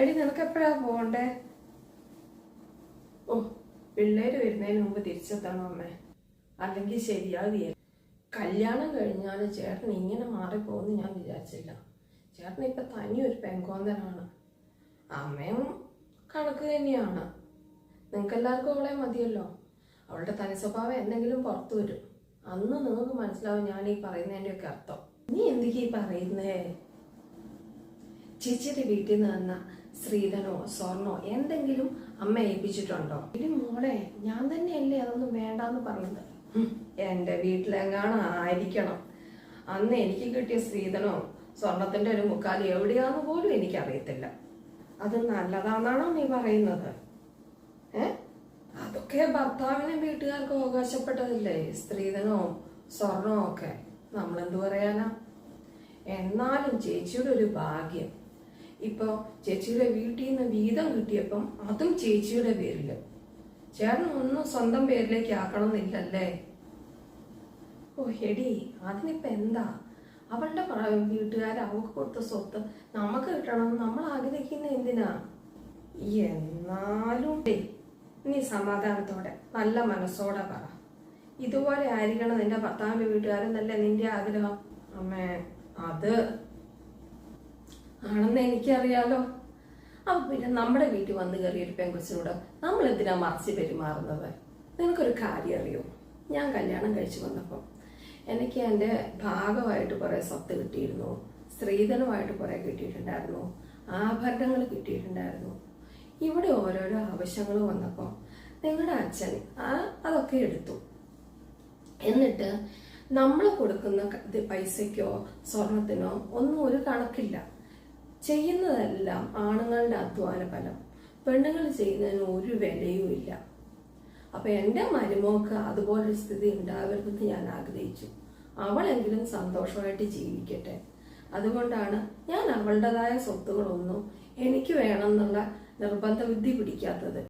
എടി നിനക്ക് എപ്പോഴാ പോകണ്ടേ ഓ പിള്ളേര് വരുന്നതിന് മുമ്പ് തിരിച്ചെത്തണം അമ്മേ. അല്ലെങ്കിൽ ശരിയാവില്ല. കല്യാണം കഴിഞ്ഞാൽ ചേട്ടൻ ഇങ്ങനെ മാറിപ്പോകുമെന്ന് ഞാൻ വിചാരിച്ചില്ല. ചേട്ടൻ ഇപ്പൊ തനിയൊരു പെങ്കോന്തനാണ്. അമ്മയും കണക്ക് തന്നെയാണ്. നിങ്ങൾക്ക് എല്ലാവർക്കും അവളെ മതിയല്ലോ. അവളുടെ തനി സ്വഭാവം എന്തെങ്കിലും പുറത്തു വരും. അന്ന് നിങ്ങൾക്ക് മനസ്സിലാവും ഞാൻ ഈ പറയുന്നതിന്റെ ഒക്കെ അർത്ഥം. നീ എന്തൊക്കെയാ ഈ പറയുന്നേ? ചേച്ചിയുടെ വീട്ടിൽ നിന്ന് തന്ന സ്ത്രീധനോ സ്വർണോ എന്തെങ്കിലും അമ്മ ഏൽപ്പിച്ചിട്ടുണ്ടോ? ഇനി മോളെ ഞാൻ തന്നെയല്ലേ അതൊന്നും വേണ്ടാന്ന് പറഞ്ഞത്. ഹും, എന്റെ വീട്ടിലെങ്ങാണ് ആയിരിക്കണം. അന്ന് എനിക്ക് കിട്ടിയ സ്ത്രീധനോ സ്വർണത്തിന്റെ ഒരു മുക്കാൽ എവിടെയാന്ന് പോലും എനിക്കറിയത്തില്ല. അത് നല്ലതാണെന്നാണോ നീ പറയുന്നത്? ഏ? അതൊക്കെ ഭർത്താവിനും വീട്ടുകാർക്കും അവകാശപ്പെട്ടതല്ലേ സ്ത്രീധനവും സ്വർണവും ഒക്കെ. നമ്മളെന്തു പറയാനാ? എന്നാലും ചേച്ചിയുടെ ഒരു ഭാഗ്യം. ഇപ്പൊ ചേച്ചിയുടെ വീട്ടിൽ നിന്ന് വീതം കിട്ടിയപ്പം അതും ചേച്ചിയുടെ പേരിൽ. ചേട്ടൻ ഒന്നും സ്വന്തം പേരിലേക്ക് ആക്കണമെന്നില്ലല്ലേ? ഓ എടി അതിനിപ്പ എന്താ? അവളുടെ വീട്ടുകാർ അവൾക്ക് കൊടുത്ത സ്വത്ത് നമുക്ക് കിട്ടണം നമ്മൾ ആഗ്രഹിക്കുന്ന എന്തിനാ? എന്നാലും നീ സമാധാനത്തോടെ നല്ല മനസ്സോടെ പറ. ഇതുപോലെ ആയിരിക്കണം നിന്റെ ഭർത്താവിന്റെ വീട്ടുകാരെന്നല്ലേ നിന്റെ ആഗ്രഹം? അമ്മേ അത് ആണെന്ന് എനിക്കറിയാലോ. അപ്പൊ പിന്നെ നമ്മുടെ വീട്ടിൽ വന്ന് കയറിയ ഒരു നമ്മൾ എന്തിനാ മറിച്ച് പെരുമാറുന്നത്? നിനക്കൊരു കാര്യം അറിയോ? ഞാൻ കല്യാണം കഴിച്ചു വന്നപ്പോൾ എനിക്ക് എന്റെ ഭാഗമായിട്ട് കുറേ സ്വത്ത് കിട്ടിയിരുന്നു. സ്ത്രീധനമായിട്ട് കുറേ കിട്ടിയിട്ടുണ്ടായിരുന്നു. ആഭരണങ്ങൾ കിട്ടിയിട്ടുണ്ടായിരുന്നു. ഇവിടെ ഓരോരോ ആവശ്യങ്ങൾ വന്നപ്പോൾ നിങ്ങളുടെ അച്ഛൻ ആ അതൊക്കെ എടുത്തു. എന്നിട്ട് നമ്മൾ കൊടുക്കുന്ന പൈസയ്ക്കോ സ്വർണത്തിനോ ഒന്നും ഒരു കണക്കില്ല. ചെയ്യുന്നതെല്ലാം ആണുങ്ങളുടെ അധ്വാന ഫലം. പെണ്ണുങ്ങൾ ചെയ്യുന്നതിന് ഒരു വിലയും ഇല്ല. അപ്പൊ എന്റെ മരുമോക്ക് അതുപോലൊരു സ്ഥിതി ഉണ്ടാകരുതെന്ന് ഞാൻ ആഗ്രഹിച്ചു. അവളെങ്കിലും സന്തോഷമായിട്ട് ജീവിക്കട്ടെ. അതുകൊണ്ടാണ് ഞാൻ അവളുടേതായ സ്വത്തുകളൊന്നും എനിക്ക് വേണമെന്നുള്ള നിർബന്ധ ബുദ്ധി പിടിക്കാത്തത്.